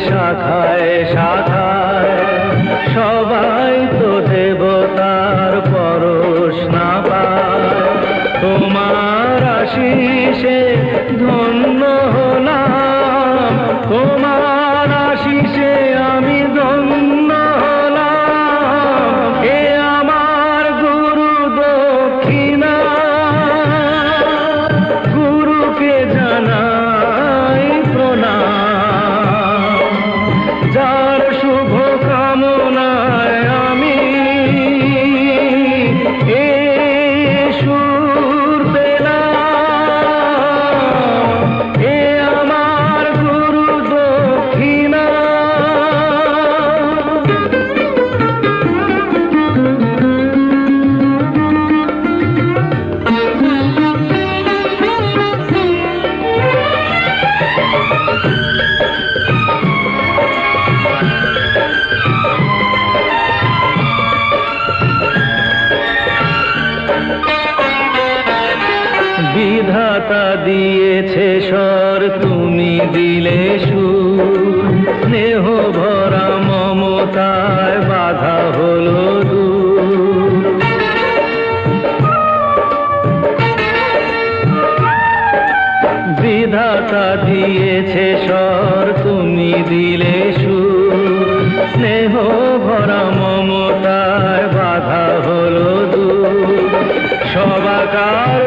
শাখায় শাখায় পাতা দিয়েছে স্বর, তুমি দিলে সুর। স্নেহ ভরা মমতায় বাধা হলো বিধাতা দিয়েছে স্বর, তুমি দিলে সুর। স্নেহ ভরা মমতায় বাধা হলো দূর। সবাকার